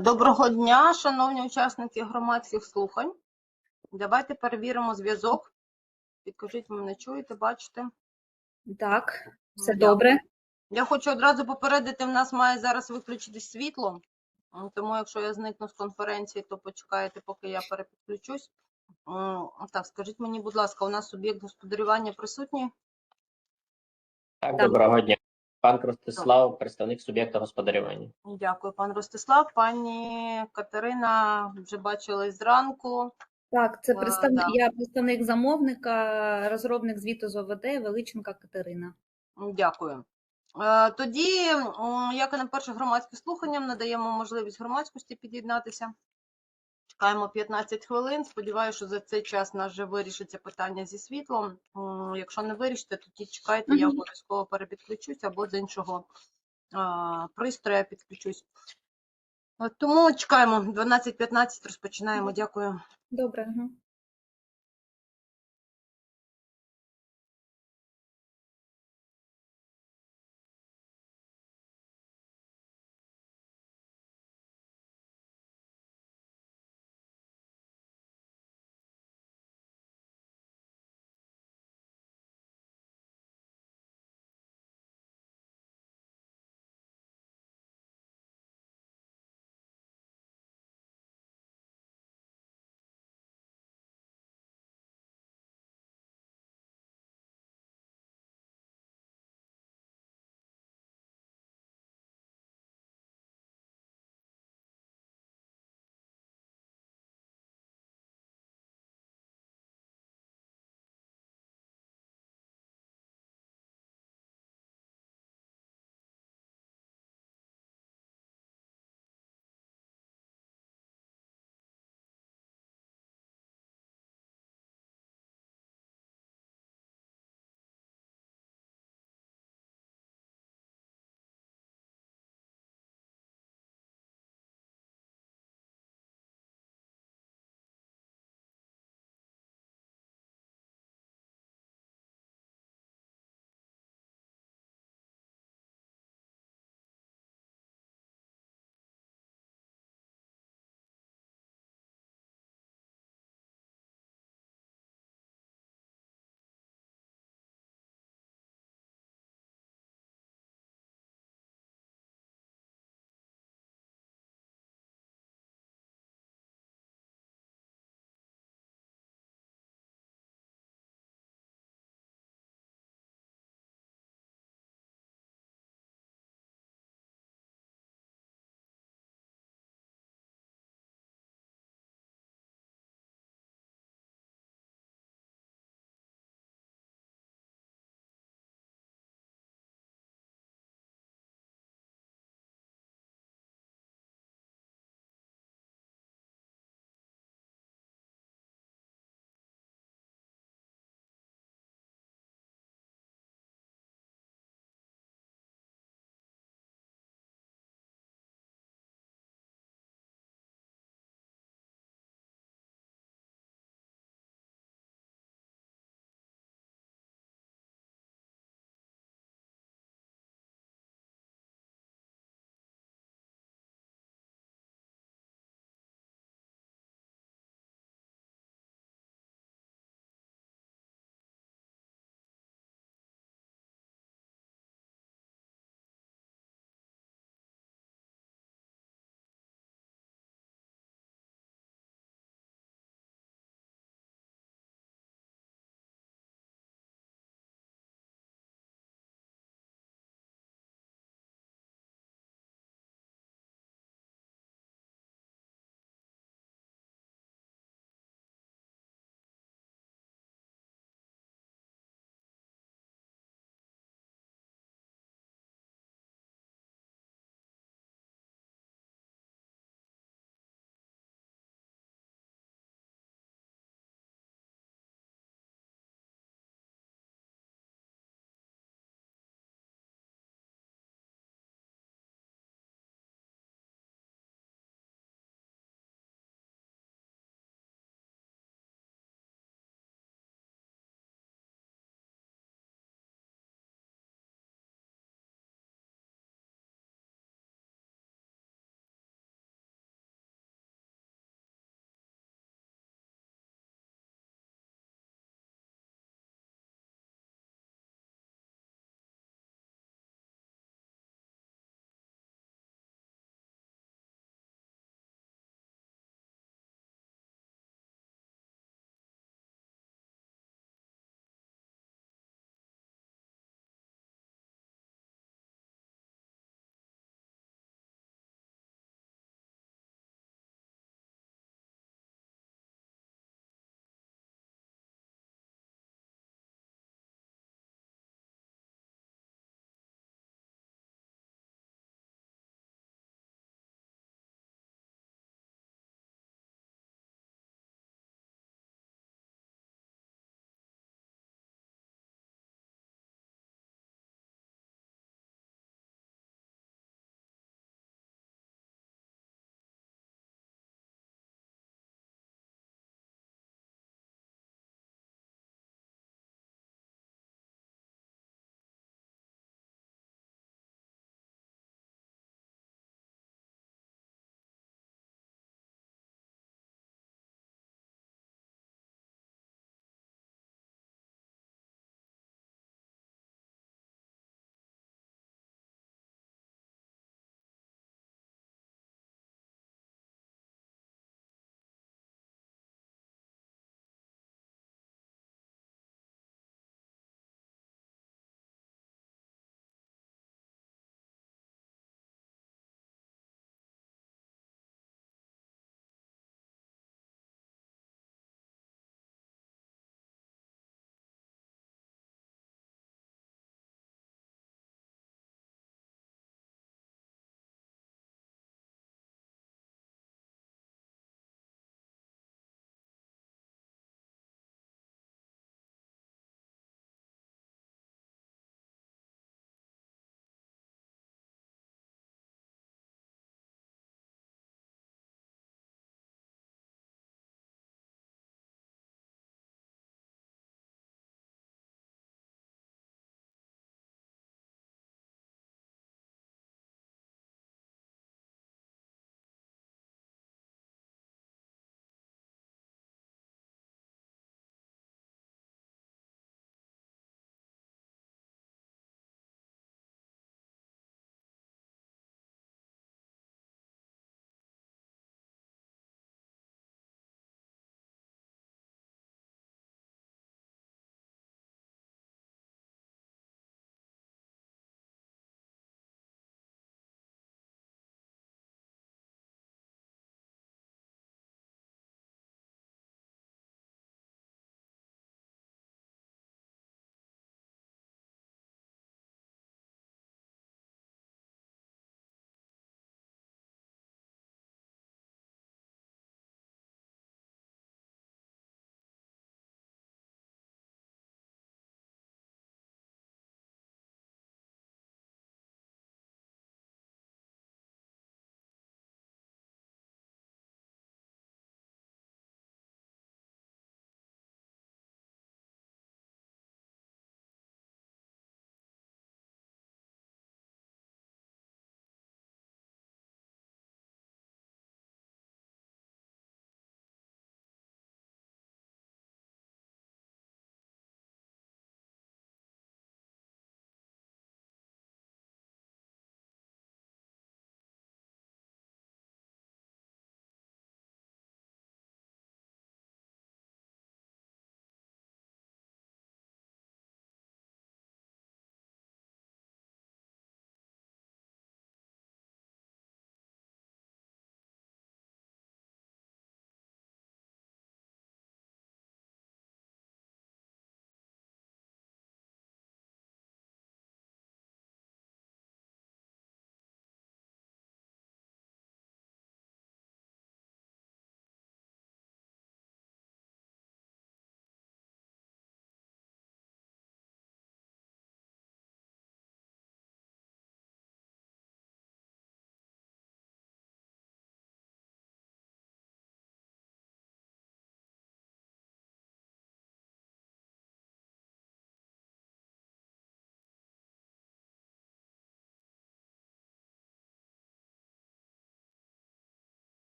Доброго дня, шановні учасники громадських слухань. Давайте перевіримо зв'язок. Підкажіть, ви мене чуєте, бачите? Так, все добре. Я хочу одразу попередити, в нас має зараз виключитись світло, тому якщо я зникну з конференції, то почекайте, поки я перепідключусь. Так, скажіть мені, будь ласка, у нас суб'єкт господарювання присутній? Так, Так. доброго дня. Пан Ростислав, представник суб'єкта господарювання. Дякую, пан Ростислав. Пані Катерина вже бачили зранку. Так, це А, представник, да. я представник замовника, розробник звіту з ОВД Величенка Катерина. Дякую. Е, Тоді, як і на перших громадських слуханням, надаємо можливість громадськості під'єднатися. Чекаємо 15 хвилин. Сподіваюся, що за цей час нас вже вирішиться питання зі світлом. Якщо не вирішите, тоді чекайте, я обов'язково перепідключусь або з іншого а, пристрою підключусь. Тому чекаємо 12.15, розпочинаємо. Дякую. Добре.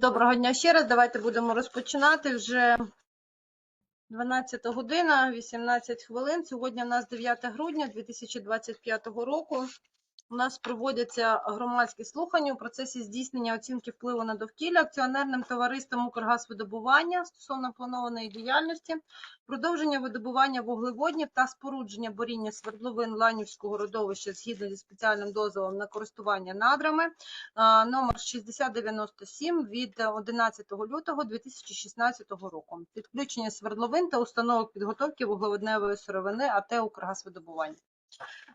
Доброго дня ще раз. Давайте будемо розпочинати вже 12 година, 18 хвилин. Сьогодні у нас 9 грудня 2025 року. У нас проводяться громадські слухання у процесі здійснення оцінки впливу на довкілля акціонерним товариством «Укргазвидобування» стосовно планованої діяльності, продовження видобування вуглеводнів та спорудження боріння свердловин Ланівського родовища згідно зі спеціальним дозволом на користування надрами номер 6097 від 11 лютого 2016 року. Підключення свердловин та установок підготовки вуглеводневої сировини АТ «Укргазвидобування».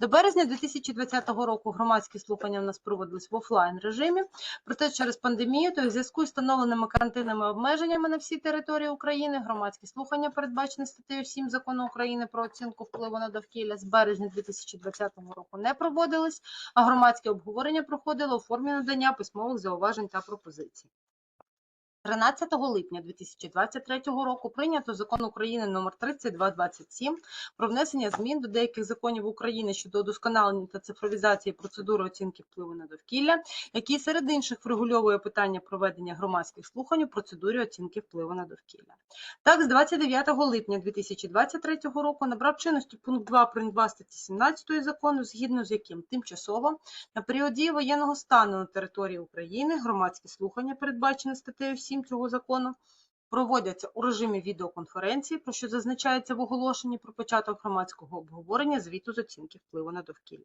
До березня 2020 року громадські слухання в нас проводились в офлайн режимі, проте через пандемію та в зв'язку з встановленими карантинними обмеженнями на всій території України громадські слухання, передбачені статтею 7 закону України про оцінку впливу на довкілля з березня 2020 року не проводились, а громадське обговорення проходило у формі надання письмових зауважень та пропозицій. 13 липня 2023 року прийнято закон України номер 3227 про внесення змін до деяких законів України щодо удосконалення та цифровізації процедури оцінки впливу на довкілля, який серед інших врегульовує питання проведення громадських слухань у процедурі оцінки впливу на довкілля. Так, з 29 липня 2023 року набрав чинності пункт 2 прим. 2 статті 17 закону, згідно з яким тимчасово на період дії воєнного стану на території України громадські слухання, передбачені статтею 7 цього закону, проводяться у режимі відеоконференції, про що зазначається в оголошенні про початок громадського обговорення звіту з оцінки впливу на довкілля.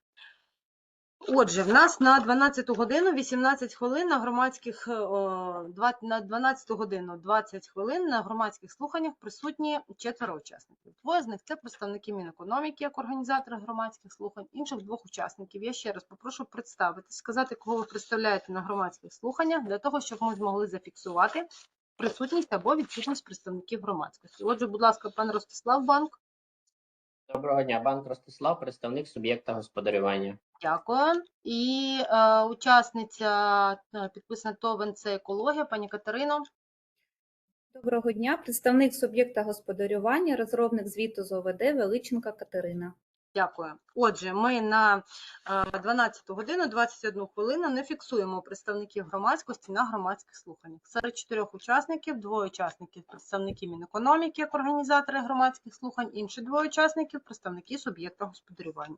Отже, в нас на 12 годину 18 хвилин на громадських два- на 12 годину 20 хвилин на громадських слуханнях присутні четверо учасників. Двоє з них це представники Мінекономіки як організатори громадських слухань. Інших двох учасників я ще раз попрошу представити, сказати, кого ви представляєте на громадських слуханнях, для того, щоб ми змогли зафіксувати присутність або відсутність представників громадськості. Отже, будь ласка, пан Ростислав Банк. Доброго дня, банк Ростислав, представник суб'єкта господарювання. Дякую. І е, учасниця е, підписана ТОВ це екологія, пані Катерино. Доброго дня, представник суб'єкта господарювання, розробник звіту з ОВД Величенка Катерина. Дякую. Отже, ми на е, 12 годину 21 хвилину не фіксуємо представників громадськості на громадських слуханнях. Серед чотирьох учасників двоє учасників представники Мінекономіки як організатори громадських слухань, інші двоє учасників представники суб'єкта господарювання.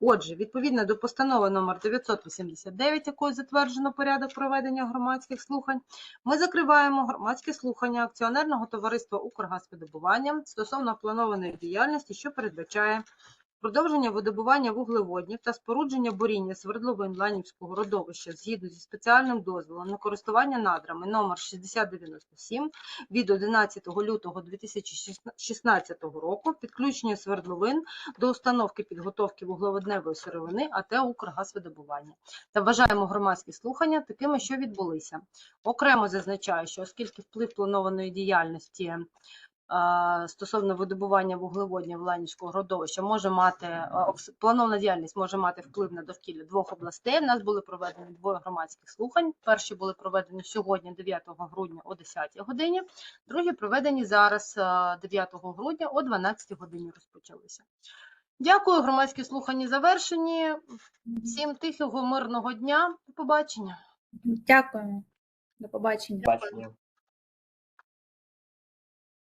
Отже, відповідно до постанови номер 989, якою затверджено порядок проведення громадських слухань, ми закриваємо громадські слухання акціонерного товариства «Укргазвидобування» стосовно планованої діяльності, що передбачає продовження видобування вуглеводнів та спорудження буріння свердловин Ланівського родовища згідно зі спеціальним дозволом на користування надрами номер 6097 від 11 лютого 2016 року, підключення свердловин до установки підготовки вуглеводневої сировини АТ «Укргазвидобування». Та вважаємо громадські слухання такими, що відбулися. Окремо зазначаю, що оскільки вплив планованої діяльності стосовно видобування вуглеводнів Ланівського родовища може мати е, планована діяльність може мати вплив на довкілля двох областей. У нас були проведені двоє громадських слухань. Перші були проведені сьогодні, 9 грудня о 10 годині. Другі проведені зараз, е, 9 грудня о 12 годині розпочалися. Дякую, громадські слухання завершені. Всім тихого, мирного дня. До побачення. Дякуємо. До побачення. Бачення.